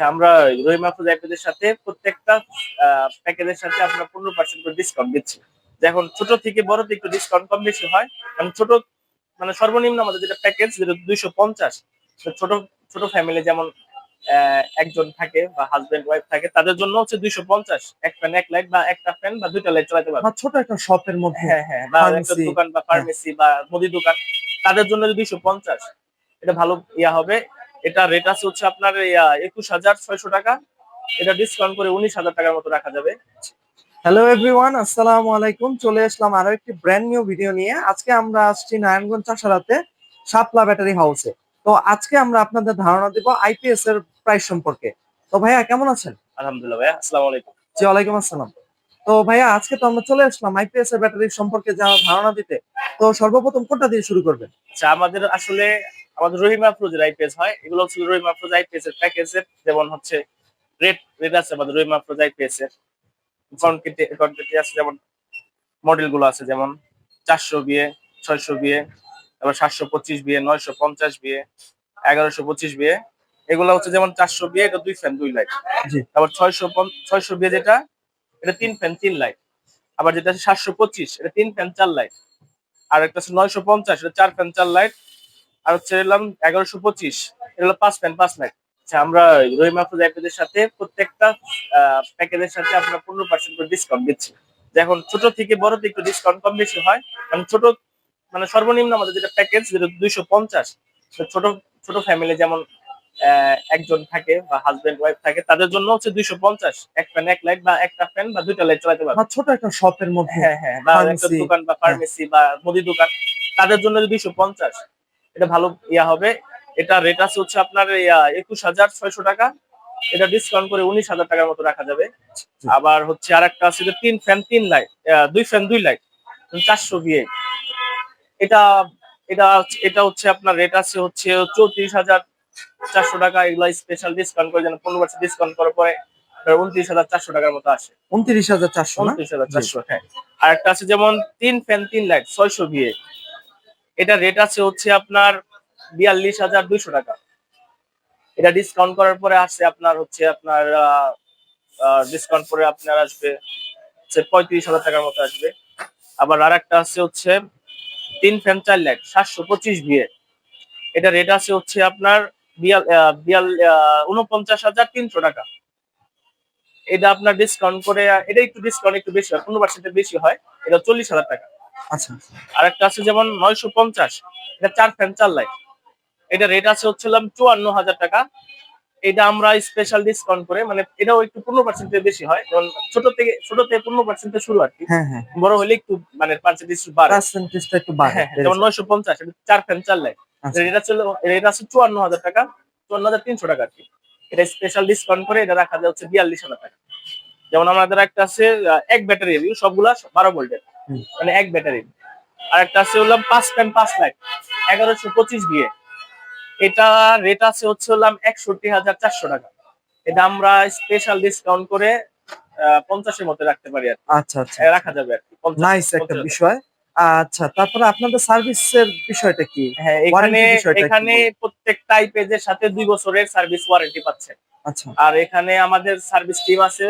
আচ্ছা আমরা রহিম মাহফুজ অ্যাপের সাথে প্রত্যেকটা প্যাকেজের সাথে আমরা পনেরো পার্সেন্ট করে ডিসকাউন্ট দিচ্ছি। এখন ছোট থেকে বড়তে একটু ডিসকাউন্ট কম বেশি হয় কারণ ছোট মানে সর্বনিম্ন আমাদের যেটা প্যাকেজ যেটা দুইশো পঞ্চাশ। ছোট ছোট ফ্যামিলি যেমন একজন থাকে বা হাজবেন্ড ওয়াইফ থাকে তাদের জন্য হচ্ছে দুইশো পঞ্চাশ। এক ফ্যান এক লাইট বা একটা ফ্যান বা দুইটা লাইট চালাতে পারবে। ছোট একটা শপের মধ্যে হ্যাঁ হ্যাঁ বা একটা দোকান বা ফার্মেসি বা মুদি দোকান তাদের জন্য দুইশো পঞ্চাশ। এটা ভালো ইয়া হবে। এটা রেট আছে হচ্ছে আপনার একুশ হাজার ছয়শো টাকা। এটা ডিসকাউন্ট করে উনিশ হাজার টাকার মতো রাখা যাবে। হ্যালো এভরিওয়ান আসসালামু আলাইকুম। চলে আসলাম আরও একটি ব্র্যান্ড নিউ ভিডিও নিয়ে। আজকে আমরা আসছি নারায়ণগঞ্জ চাষারাতে শাপলা ব্যাটারি হাউসে তো আজকে আমরা আপনাদের ধারণা দিব আইপিএস এর প্রাইস সম্পর্কে। তো ভাইয়া কেমন আছেন? আলহামদুলিল্লাহ ভাইয়া আসসালামু আলাইকুম। জি ওয়ালাইকুম আসসালাম। তো ভাইয়া আজকে তো আমরা চলে আসলাম আইপিএস এর ব্যাটারি সম্পর্কে যা ধারণা দিতে। তো সর্বপ্রথম কোনটা দিয়ে শুরু করবেন? আচ্ছা আমাদের আসলে আমাদের রহিম আফরোজের আইপিএস হয়। এগুলো হচ্ছে রহিম আফরোজ আইপিএস এর প্যাকেজের যেমন হচ্ছে রেট রেট আছে আমাদের রহিম আফরোজ আইপিএস এর। কোয়ান্টিটি আছে যেমন মডেলগুলো আছে যেমন চারশো বিয়ে ছয়শো বিয়ে তারপর সাতশো পঁচিশ বিয়ে নয়শো পঞ্চাশ বিয়ে এগারোশো পঁচিশ বিয়ে। এগুলো হচ্ছে যেমন চারশো বিয়ে এটা দুই ফ্যান দুই লাইট জি। তারপর ছয়শো ছয়শো বিয়ে যেটা এটা তিন ফ্যান তিন লাইট আবার যেটা আছে সাতশো পঁচিশ এটা তিন ফ্যান চার লাইট আর একটা আছে নয়শো পঞ্চাশ এটা চার ফ্যান চার লাইট আর হচ্ছে এলাম এগারোশো পঁচিশ। এটা হলো পাঁচ ফ্যান পাঁচ লাইট আচ্ছা আমরা রহিম মাহফুজ অ্যাপের সাথে প্রত্যেকটা প্যাকেজের সাথে আমরা পনেরো পার্সেন্ট করে ডিসকাউন্ট দিচ্ছি। এখন ছোট থেকে বড়তে একটু ডিসকাউন্ট কম বেশি হয় কারণ ছোট মানে সর্বনিম্ন আমাদের যেটা প্যাকেজ যেটা দুইশো পঞ্চাশ। ছোট ছোট ফ্যামিলি যেমন একজন থাকে বা হাজবেন্ড ওয়াইফ থাকে তাদের জন্য হচ্ছে দুইশো পঞ্চাশ। এক ফ্যান এক লাইট বা একটা ফ্যান বা দুইটা লাইট চালাতে পারবে। ছোট একটা শপের মধ্যে হ্যাঁ হ্যাঁ বা একটা দোকান বা ফার্মেসি বা মুদি দোকান তাদের জন্য দুইশো পঞ্চাশ। এটা ভালো ইয়া হবে। এটা রেট আছে হচ্ছে আপনার একুশ হাজার ছয়শো টাকা। এটা ডিসকাউন্ট করে উনিশ হাজার টাকার মতো রাখা যাবে। আবার হচ্ছে আর একটা আছে যে তিন ফ্যান তিন লাইট দুই ফ্যান দুই লাইট চারশো বিয়ে এটা এটা এটা হচ্ছে আপনার রেট আছে হচ্ছে চৌত্রিশ হাজার চারশো টাকা। এগুলা স্পেশাল ডিসকাউন্ট করে যেন পনেরো পার্সেন্ট ডিসকাউন্ট করার পরে উনত্রিশ হাজার চারশো টাকার মতো আসে। উনত্রিশ হাজার চারশো উনত্রিশ হাজার চারশো হ্যাঁ। আর একটা আছে যেমন তিন ফ্যান তিন লাইট ছয়শো বিয়ে এটা রেট আছে হচ্ছে আপনার বিয়াল্লিশ হাজার দুইশো টাকা। এটা ডিসকাউন্ট করার পরে আসছে আপনার হচ্ছে আপনার ডিসকাউন্ট করে আপনার আসবে হচ্ছে পঁয়ত্রিশ হাজার টাকার মতো আসবে। আবার আর একটা আছে হচ্ছে তিন ফ্যান চার লাইট সাতশো পঁচিশ বিয়ে এটা রেট আছে হচ্ছে আপনার বিয়াল উনপঞ্চাশ হাজার তিনশো টাকা। এটা আপনার ডিসকাউন্ট করে এটা একটু ডিসকাউন্ট একটু বেশি হয়, পনেরো পার্সেন্টের বেশি হয়, এটা চল্লিশ হাজার টাকা। আচ্ছা। আর একটা আছে যেমন নয়শো পঞ্চাশ এটা চার ফ্যান চার লাইট এটা রেট আছে হচ্ছিলাম চুয়ান্ন হাজার টাকা। এটা আমরা স্পেশাল ডিসকাউন্ট করে মানে এটাও একটু পনেরো পার্সেন্টের বেশি হয়। যেমন ছোট থেকে ছোট থেকে পনেরো পার্সেন্টের শুরু আর কি। হ্যাঁ হ্যাঁ। বড় হলে একটু মানে পার্সেন্টেজ বাড়ে। পার্সেন্টেজটা একটু বাড়ে হ্যাঁ যেমন নয়শো পঞ্চাশ এটা চার ফ্যান চার লাইট। এটা ছিল এটা আছে চুয়ান্ন হাজার টাকা চুয়ান্ন হাজার তিনশো টাকা আর কি। এটা স্পেশাল ডিসকাউন্ট করে এটা রাখা যায় হচ্ছে বিয়াল্লিশ হাজার টাকা। যেমন আমাদের একটা আছে এক ব্যাটারি সবগুলা বারো ভোল্টের। মানে এক ব্যাটারি। আর একটা আছে হলাম পাঁচ ফ্যান পাঁচ লাখ এগারোশো পঁচিশ বিয়ে এটা রেট আছে হচ্ছে হলাম একষট্টি হাজার চারশো টাকা। এটা আমরা স্পেশাল ডিসকাউন্ট করে পঞ্চাশের মতো রাখতে পারি আর কি। আচ্ছা আচ্ছা রাখা যাবে আর নাইস একটা বিষয়। আচ্ছা তারপরে আপনাদের সার্ভিসের বিষয়টা কি? হ্যাঁ এখানে এখানে? প্রত্যেকটা পেজের সাথে দুই বছরের সার্ভিস ওয়ারেন্টি পাচ্ছে। আচ্ছা। আর এখানে আমাদের সার্ভিস টিম আছে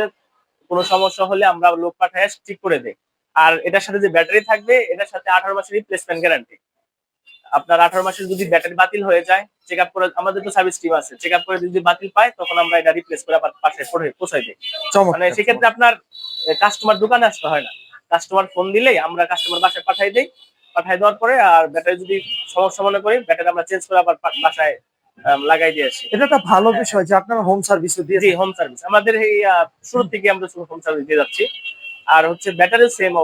কোনো সমস্যা হলে আমরা লোক পাঠায় ঠিক করে দেই আর এটার সাথে যে ব্যাটারি থাকবে এটার সাথে আঠারো মাসের রিপ্লেসমেন্ট গ্যারান্টি আপনার আঠারো মাসের যদি ব্যাটারি বাতিল হয়ে যায় চেক আপ করে আমাদের তো সার্ভিস টিম আছে চেক আপ করে যদি বাতিল পায় তখন আমরা এটা রিপ্লেস করে আবার পাশে পড়ে- পৌঁছাই দিই। মানে সেক্ষেত্রে আপনার কাস্টমার দোকানে আসতে হয় না। কাস্টমার ফোন দিলেই আমরা কাস্টমার বাসায় পাঠাই দেই। পাঠাই দেওয়ার পরে আর ব্যাটারি যদি সমস্যা মনে করি ব্যাটারি আমরা চেঞ্জ করে আবার বাসায় লাগাই দিয়ে আসি। এটা একটা ভালো বিষয় যে আপনারা হোম সার্ভিসও দিয়ে হোম সার্ভিস আমাদের এই শুরু থেকে আমরা হোম সার্ভিস দিয়ে যাচ্ছি। আর হচ্ছে ব্যাটারি সেম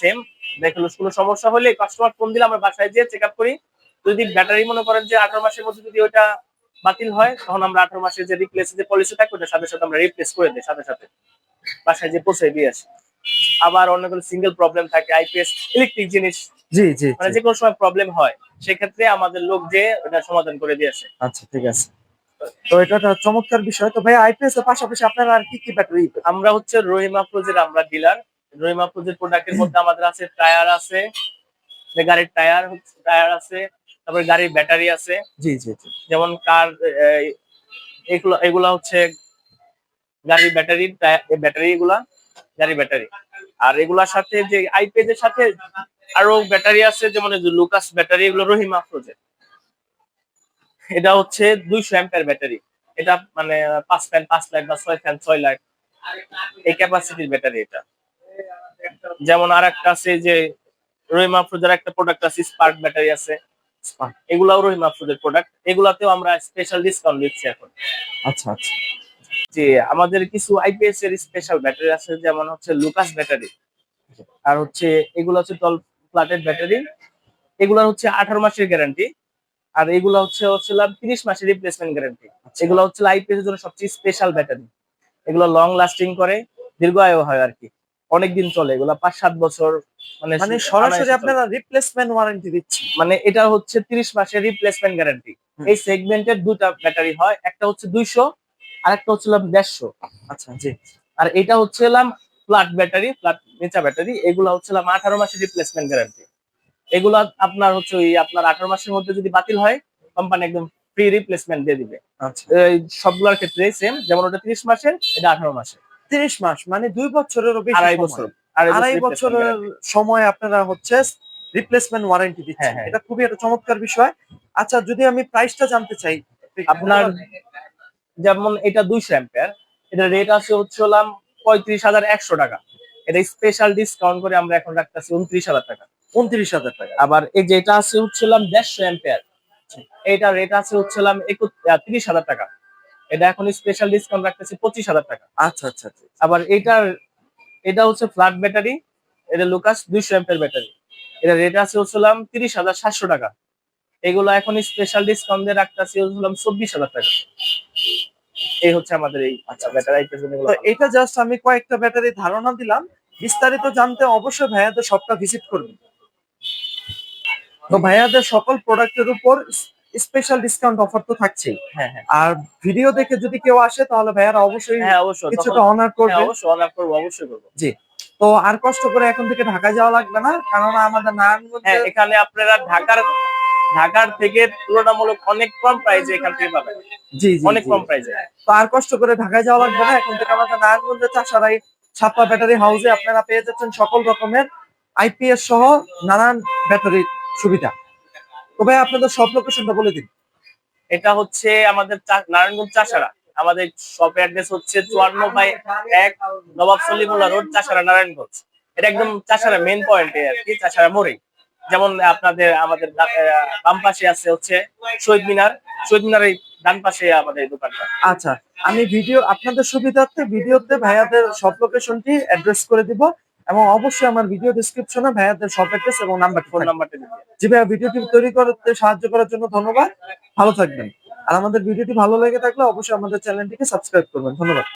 সেম দেখল কোনো সমস্যা হলে কাস্টমার ফোন দিলে আমরা বাসায় যেয়ে চেক আপ করি। যদি ব্যাটারি মনে করেন যে আঠারো মাসের মধ্যে যদি ওটা বাতিল হয় তখন আমরা আঠারো মাসের যে রিপ্লেস যে পলিসি থাকে ওটার সাথে সাথে আমরা রিপ্লেস করে দিই সাথে সাথে। বাসায় যে পৌঁছে দিয়ে আসি। আবার অন্য কোনো সিঙ্গেল প্রবলেম থাকে আইপিএস ইলেকট্রিক জিনিস। জি জি মানে। যে কোনো সময় প্রবলেম হয় সেক্ষেত্রে আমাদের লোক যে ওটা সমাধান করে দিয়ে আসে। আচ্ছা ঠিক আছে। তো এটা একটা চমৎকার বিষয়। তো ভাই আইপিএস এর পাশাপাশি আপনারা আর কি কি ব্যাটারি আমরা হচ্ছে রহিমা ফ্রোজের আমরা ডিলার রহিমা ফ্রোজের প্রোডাক্টের মধ্যে আমাদের আছে টায়ার আছে গাড়ির টায়ার হচ্ছে টায়ার আছে তারপরে গাড়ির ব্যাটারি আছে। জি জি জি। যেমন কার এগুলো এগুলো হচ্ছে গাড়ির ব্যাটারি ব্যাটারি এগুলা গাড়ি ব্যাটারি আর এগুলার সাথে যে আইপ্যাড এর সাথে আরও ব্যাটারি আছে যেমন লুকাস ব্যাটারি এগুলো রহিম আফরোজের এটা হচ্ছে দুইশো অ্যাম্পিয়ার ব্যাটারি এটা মানে পাঁচ ফ্যান পাঁচ লাইট বা ছয় ফ্যান ছয় লাইট এই ক্যাপাসিটির ব্যাটারি এটা। যেমন আর একটা আছে যে রহিম আফরোজের একটা প্রোডাক্ট আছে স্পার্ক ব্যাটারি আছে। এগুলাও রহিম আফরোজের প্রোডাক্ট এগুলাতেও আমরা স্পেশাল ডিসকাউন্ট দিচ্ছি এখন। আচ্ছা আচ্ছা। যে আমাদের কিছু আইপিএস এর স্পেশাল ব্যাটারি আছে যেমন হচ্ছে লুকাস ব্যাটারি আর হচ্ছে এগুলো হচ্ছে টল প্লাটেড ব্যাটারি এগুলো হচ্ছে আঠারো মাসের গ্যারান্টি আর এগুলো হচ্ছে হচ্ছিলাম তিরিশ মাসের রিপ্লেসমেন্ট গ্যারান্টি এগুলো হচ্ছে আইপিএস এর জন্য সবচেয়ে স্পেশাল ব্যাটারি এগুলো লং লাস্টিং করে দীর্ঘ আয়ু হয় আর কি। অনেকদিন চলে এগুলো পাঁচ সাত বছর মানে মানে সরাসরি আপনারা রিপ্লেসমেন্ট ওয়ারেন্টি দিচ্ছেন। মানে এটা হচ্ছে তিরিশ মাসের রিপ্লেসমেন্ট গ্যারান্টি এই সেগমেন্টের দুটা ব্যাটারি হয় একটা হচ্ছে দুইশো আর একটা হচ্ছিলাম দেড়শো। আচ্ছা জি। আর এটা হচ্ছিলাম ফ্ল্যাট ব্যাটারি ফ্ল্যাট নিচা ব্যাটারি এগুলো হচ্ছিলাম আঠারো মাসের রিপ্লেসমেন্ট গ্যারান্টি এগুলো আপনার হচ্ছে ওই আপনার আঠারো মাসের মধ্যে যদি বাতিল হয় কোম্পানি একদম ফ্রি রিপ্লেসমেন্ট দিয়ে দিবে। আচ্ছা। সবগুলোর ক্ষেত্রে সেম যেমন ওটা তিরিশ মাসের এটা আঠারো মাসের। তিরিশ মাস মানে দুই বছরেরও বেশি আড়াই বছর আড়াই বছরের সময় আপনারা হচ্ছে রিপ্লেসমেন্ট ওয়ারেন্টি দিচ্ছেন। হ্যাঁ, হ্যাঁ। এটা খুবই একটা চমৎকার বিষয়। আচ্ছা যদি আমি প্রাইসটা জানতে চাই আপনার যেমন এটা দুইশো অ্যাম্পিয়ার এটা রেট আছে হচ্ছে হলাম পঁয়ত্রিশ হাজার একশো টাকা। এটা স্পেশাল ডিসকাউন্ট করে আমরা এখন রাখতেছি উনত্রিশ হাজার টাকা। উনত্রিশ হাজার টাকা। আবার এই যে এটা আছে হচ্ছিলাম দেড়শো অ্যাম্পিয়ার এইটা রেট আছে হচ্ছিলাম তিরিশ হাজার টাকা। এটা এখন স্পেশাল ডিসকাউন্ট রাখতেছি পঁচিশ হাজার টাকা। আচ্ছা আচ্ছা আচ্ছা আবার এটার এটা হচ্ছে ফ্ল্যাট ব্যাটারি এটা লুকাস দুইশো অ্যাম্পিয়ার ব্যাটারি এটা রেট আছে হচ্ছিলাম তিরিশ হাজার সাতশো টাকা। এগুলো এখন স্পেশাল ডিসকাউন্ট দিয়ে রাখতেছি হচ্ছিলাম চব্বিশ হাজার টাকা। এই হচ্ছে আমাদের এই আচ্ছা ব্যাটারি তো এটা জাস্ট আমি কয়েকটা ব্যাটারি ধারণা দিলাম। বিস্তারিত জানতে অবশ্যই ভাইয়াদের শপটা ভিজিট করবেন। তো ভাইয়াদের সকল প্রোডাক্টের উপর স্পেশাল ডিসকাউন্ট অফার তো থাকছেই। হ্যাঁ হ্যাঁ। আর ভিডিও দেখে যদি কেউ আসে তাহলে ভাইয়ারা অবশ্যই হ্যাঁ অবশ্যই। কিছুটা অনার করবে। অবশ্যই অনার করব অবশ্যই করব। তো আর কষ্ট করে এখন থেকে ঢাকা যাওয়া লাগবে না কারণ আমাদের নারায়ণগঞ্জে এখানে আপনারা ঢাকার ঢাকার থেকে তুলনামূলক অনেক কম প্রাইসে এখান থেকে পাবেন। জি জি অনেক জি। কম প্রাইসে তো আর কষ্ট করে ঢাকায় যাওয়া লাগবে না এখন থেকে আমাদের নারায়ণগঞ্জের চাষারাই ছাপা ব্যাটারি হাউসে আপনারা পেয়ে যাচ্ছেন সকল রকমের আইপিএস সহ নানান ব্যাটারি সুবিধা। তো ভাই আপনাদের সব লোকেশনটা বলে দিন। এটা হচ্ছে আমাদের নারায়ণগঞ্জ চাষারা। আমাদের শপ অ্যাড্রেস হচ্ছে চুয়ান্ন বাই এক নবাব সলিমুল্লাহ রোড চাষারা নারায়ণগঞ্জ। এটা একদম চাষারা মেন পয়েন্টে আর কি চাষারা মোড়ে যেমন আপনাদের আমাদের বাম পাশে আছে হচ্ছে শহীদ মিনার। শহীদ মিনারের ডান পাশে আমাদের দোকানটা। আচ্ছা আমি ভিডিও আপনাদের সুবিধার্থে ভিডিওতে ভাইয়াদের সব লোকেশনটি অ্যাড্রেস করে দিব। এবং অবশ্যই আমার ভিডিও ডিসক্রিপশনে ভাইয়াদের সব অ্যাড্রেস এবং নাম্বার ফোন নাম্বারটা যে জি ভাইয়া ভিডিওটি তৈরি করতে সাহায্য করার জন্য ধন্যবাদ। ভালো থাকবেন। আর আমাদের ভিডিওটি ভালো লেগে থাকলে অবশ্যই আমাদের চ্যানেলটিকে সাবস্ক্রাইব করবেন। ধন্যবাদ।